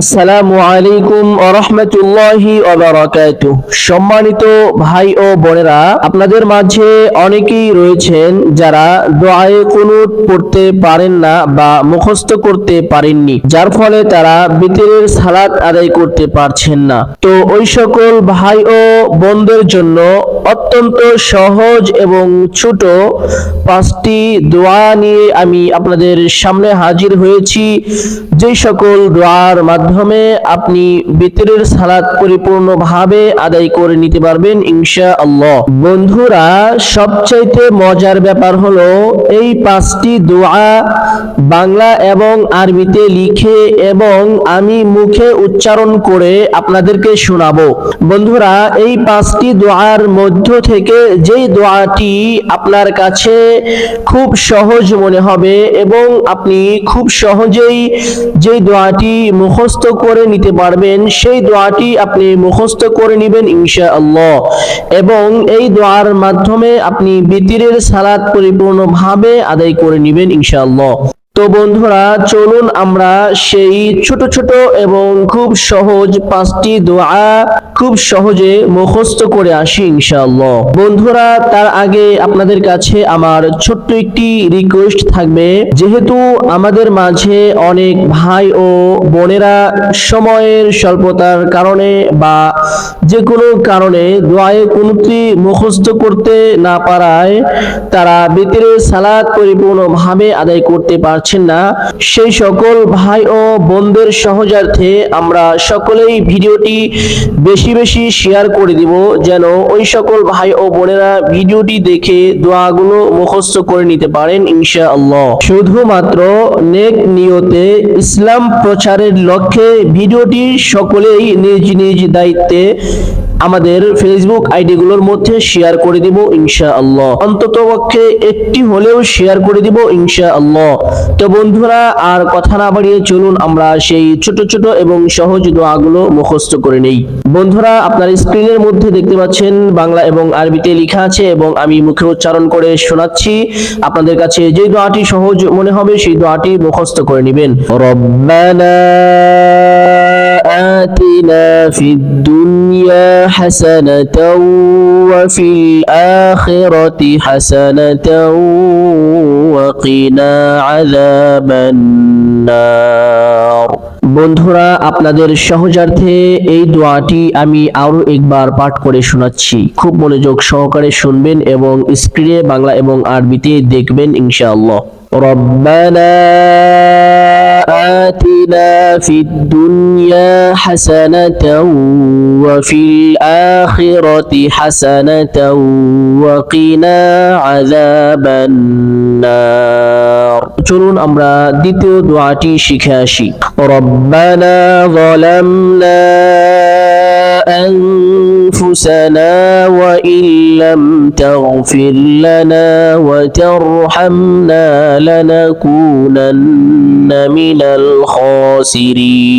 আসসালামু আলাইকুম আরহামতুল্লাহি ওবারাকাতু সম্মানিত ভাই ও বোনেরা, আপনাদের মাঝে অনেকেই রয়েছেন যারা দোয়ায়ে কুনুত পড়তে পারেন না বা মুখস্থ করতে পারেননি, যার ফলে তারা বিতরের সালাত আদায় করতে পারছেন না। তো ওই সকল ভাই ও বোনদের জন্য অত্যন্ত সহজ এবং ছোট পাঁচটি দোয়া নিয়ে আমি আপনাদের সামনে হাজির হয়েছি। যে সকল দোয়ার আপনি বিতরের সালাত পরিপূর্ণভাবে আদায় করে নিতে পারবেন ইনশা আল্লাহ বন্ধুরা, সবচাইতে মজার ব্যাপার হলো এই পাঁচটি দোয়া বাংলা এবং আরবিতে লিখে এবং আমি মুখে উচ্চারণ করে আপনাদেরকে শোনাবো। বন্ধুরা, এই পাঁচটি দোয়ার মধ্য থেকে যেই দোয়াটি আপনার কাছে খুব সহজ মনে হবে এবং আপনি খুব সহজেই যেই দোয়াটি মুখস্থ করে নিতে পারবেন, সেই দোয়াটি আপনি মুখস্থ করে নেবেন ইনশা আল্লাহ এবং এই দোয়ার মাধ্যমে আপনি বিতিরের সালাদ পরিপূর্ণভাবে আদায় করে নেবেন ইনশা আল্লাহ তো বন্ধুরা, চলুন আমরা সেই ছোট ছোট এবং খুব সহজ পাঁচটি দোয়া খুব সহজে মুখস্থ করে আসি ইনশাআল্লাহ। বন্ধুরা, তার আগে আপনাদের কাছে আমার ছোট্ট একটি রিকোয়েস্ট থাকবে। যেহেতু আমাদের মাঝে অনেক ভাই ও বোনেরা সময়ের স্বল্পতার কারণে বা যে কোনো কারণে দোয়ায়ে কুনুতি মুখস্থ করতে না পারায় তারা বেতের সালাদ পরিপূর্ণভাবে আদায় করতে পারছেন না। সেই সকল ভাই ও বোনদের সহজার্থে আমরা সকলেই ভিডিওটি বেশি বেশি শেয়ার করে দিব, যেন ওই সকল ভাই ও বোনেরা ভিডিওটি দেখে দোয়াগুলো মুখস্থ করে নিতে পারেন ইনশা আল্লাহ শুধুমাত্র নেক নিয়তে ইসলাম প্রচারের লক্ষ্যে ভিডিওটি সকলেই নিজ নিজ দায়িত্বে আমাদের ফেসবুক আইডি গুলোর মধ্যে শেয়ার করে দিব ইনশা আল্লাহ অন্তত পক্ষে একটি হলেও শেয়ার করে দিব ইনশা আল্লাহ তো বন্ধুরা, আর কথা না বাড়িয়ে চলুন, আমরা সেই ছোট ছোট এবং সহজ দোয়াগুলো মুখস্থ করে নেই। বন্ধুরা, আপনার স্ক্রিনের মধ্যে দেখতে পাচ্ছেন বাংলা এবং আরবিতে লেখা আছে এবং আমি মুখে উচ্চারণ করে শোনাচ্ছি। আপনাদের কাছে যে দোয়াটি সহজ মনে হবে, সেই দোয়াটি মুখস্থ করে নেবেন। রব্বানা آتنا في الدنيا حسنة وفي الآخرة حسنة وقنا عذاب النار বন্ধুরা আপনাদের সহজার্থে এই দোয়াটি আমি আরো একবার পাঠ করে শোনাচ্ছি খুব মনোযোগ সহকারে শুনবেন এবং স্ক্রিনে বাংলা এবং আরবিতে দেখবেন ইনশাআল্লাহ ربنا آتنا في الدنيا حسنة وفي الآخرة حسنة وقنا عذاب النار চলুন আমরা দ্বিতীয় দোয়াটি শিখে আসি ربنا ظلمنا أنفسنا وإن لم تغفر لنا وترحمنا لنكونن من الخاسرين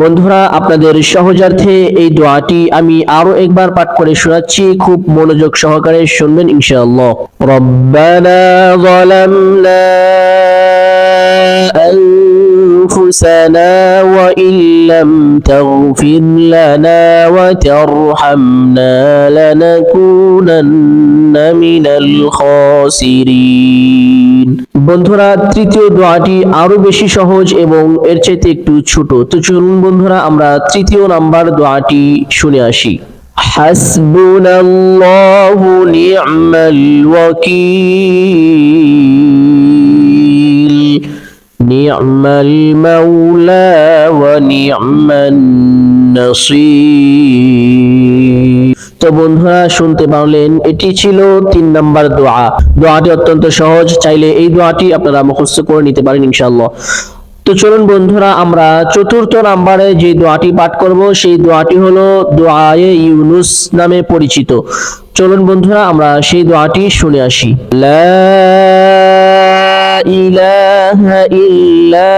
বন্ধুরা আপনাদের সহজার্থে এই দোয়াটি আমি আরো একবার পাঠ করে শোনাচ্ছি খুব মনোযোগ সহকারে শুনবেন ইনশাআল্লাহ রব্বানা যালামনা أنفسنا وإن لم تغفر لنا وترحمنا لنكونن من الخاسرين বন্ধুরা তৃতীয় দোয়াটি আরো বেশি সহজ এবং এর চাইতে একটু ছোট তো চলুন বন্ধুরা আমরা তৃতীয় নাম্বার দোয়াটি শুনে আসি حسبنا الله نعم الوكيل نعم المولى ونعم النصير তো বন্ধুরা শুনতে পারলেন এটি ছিল তিন নাম্বার দোয়া দোয়াটি অত্যন্ত সহজ চাইলে এই দোয়াটি আপনারা মুখস্থ করে নিতে পারেন ইনশাআল্লাহ তো চলুন বন্ধুরা আমরা চতুর্থ নাম্বারে যে দোয়াটি পাঠ করব সেই দোয়াটি হলো দোয়ায়ে ইউনুস নামে পরিচিত চলুন বন্ধুরা আমরা সেই দোয়াটি শুনে আসি লা ইলাহা ইল্লা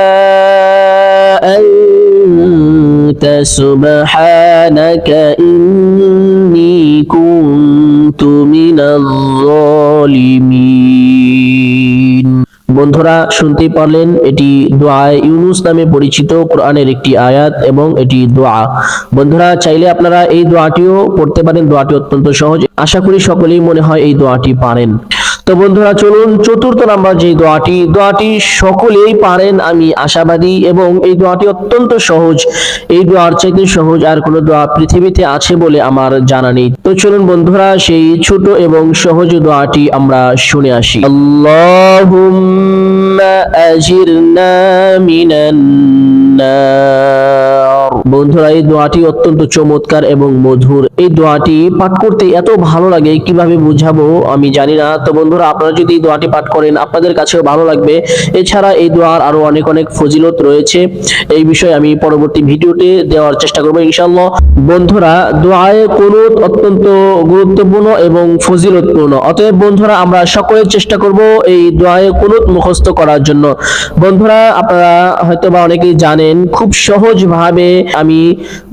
أنت سبحانك إني كنت من الظالمين বন্ধুরা শুনতেই পারলেন এটি দোয়া ইউনুস নামে পরিচিত কোরআনের একটি আয়াত এবং এটি দোয়া বন্ধুরা চাইলে আপনারা এই দোয়াটিও পড়তে পারেন দোয়াটি অত্যন্ত সহজ আশা করি সকলেই মনে হয় এই দোয়াটি পারেন তো বন্ধুরা, চলুন চতুর্থ নাম্বার যে দোয়াটি দোয়াটি সকলেই পারেন, আমি আশাবাদী এবং এই দোয়াটি অত্যন্ত সহজ। এই দোয়ার চাইতে সহজ আর কোনো দোয়া পৃথিবীতে আছে বলে আমার জানা নেই। তো চলুন বন্ধুরা, সেই ছোট এবং সহজ দোয়াটি আমরা শুনে আসি। আল্লাহুম্মা আজিরনা মিনান নার বন্ধুরা, এই দোয়াটি অত্যন্ত চমৎকার এবং মধুর। এই দোয়াটি পাঠ করতে এত ভালো লাগে, কীভাবে বুঝাবো আমি জানি না। তো বন্ধুরা, আপনারা যদি এই দোয়াটি পাঠ করেন, আপনাদের কাছেও ভালো লাগবে। এছাড়া এই দোয়ার আরও অনেক অনেক ফজিলত রয়েছে। এই বিষয়ে আমি পরবর্তী ভিডিওতে দেওয়ার চেষ্টা করব ইনশাল্লাহ বন্ধুরা, দোয়ায়ে কুনুত অত্যন্ত গুরুত্বপূর্ণ এবং ফজিলতপূর্ণ। অতএব বন্ধুরা, আমরা সকলে চেষ্টা করব এই দোয়ায়ে কুনুত মুখস্থ করার জন্য। বন্ধুরা, আপনারা হয়তো বা অনেকেই জানেন, খুব সহজ ভাবে আমি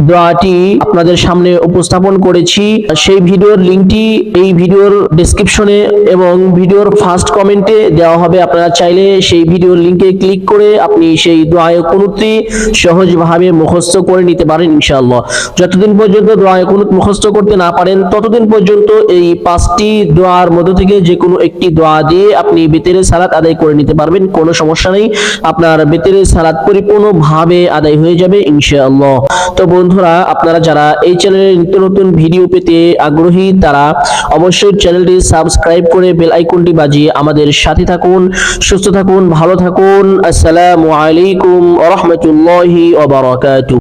দোয়াটি আপনাদের সামনে উপস্থাপন করেছি। সেই ভিডিওর লিংকটি এই ভিডিওর ডেসক্রিপশনে এবং ভিডিওর ফার্স্ট কমেন্টে দেওয়া হবে। আপনারা চাইলে সেই ভিডিওর লিংকে ক্লিক করে আপনি সেই দোয়ায়ে কুনুতটি সহজভাবে মুখস্থ করে নিতে পারেন ইনশাআল্লাহ। যতদিন পর্যন্ত দোয়ায়ে কুনুত মুখস্থ করতে না পারেন, ততদিন পর্যন্ত এই পাঁচটি দোয়ার মধ্য থেকে যে কোনো একটি দোয়া দিয়ে আপনি বেতের সালাত আদায় করে নিতে পারবেন। কোনো সমস্যা নেই। আপনার বেতের সালাত পরিপূর্ণভাবে আদায় হয়ে যাবে ইনশাআল্লাহ। তো বন্ধুরা, আপনারা যারা এই চ্যানেলে নিত্য নতুন ভিডিও পেতে আগ্রহী, তারা অবশ্যই চ্যানেলটি সাবস্ক্রাইব করে বেল আইকনটি বাজিয়ে আমাদের সাথে থাকুন, সুস্থ থাকুন, ভালো থাকুন। আসসালামু আলাইকুম রহমতুল্লাহি বারাকাতুহু।